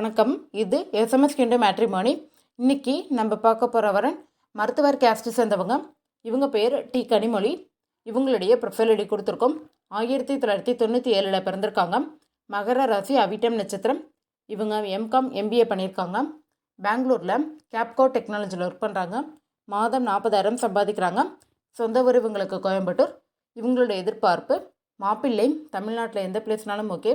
வணக்கம். எஸ்எம்எஸ் கிண்டு மேட்ரிமோனி இன்னைக்கு நம்ம பார்க்க போகிற வரன் மருத்துவர் கேஸ்ட்டு சேர்ந்தவங்க. இவங்க பேர் டி கனிமொழி. இவங்களுடைய ப்ரொஃபைல் ஐடி கொடுத்துருக்கோம். ஆயிரத்தி தொள்ளாயிரத்தி தொண்ணூற்றி ஏழில் பிறந்திருக்காங்க. மகர ராசி அவிட்டம் நட்சத்திரம். இவங்க எம்காம் எம்பிஏ பண்ணியிருக்காங்க. பெங்களூரில் கேப்கோ டெக்னாலஜியில் ஒர்க் பண்ணுறாங்க மாதம் நாற்பதாயிரம் சம்பாதிக்கிறாங்க. சொந்த ஊர் இவங்களுக்கு கோயம்புத்தூர். இவங்களுடைய எதிர்பார்ப்பு மாப்பிள்ளை தமிழ்நாட்டில் எந்த பிளேஸ்னாலும் ஓகே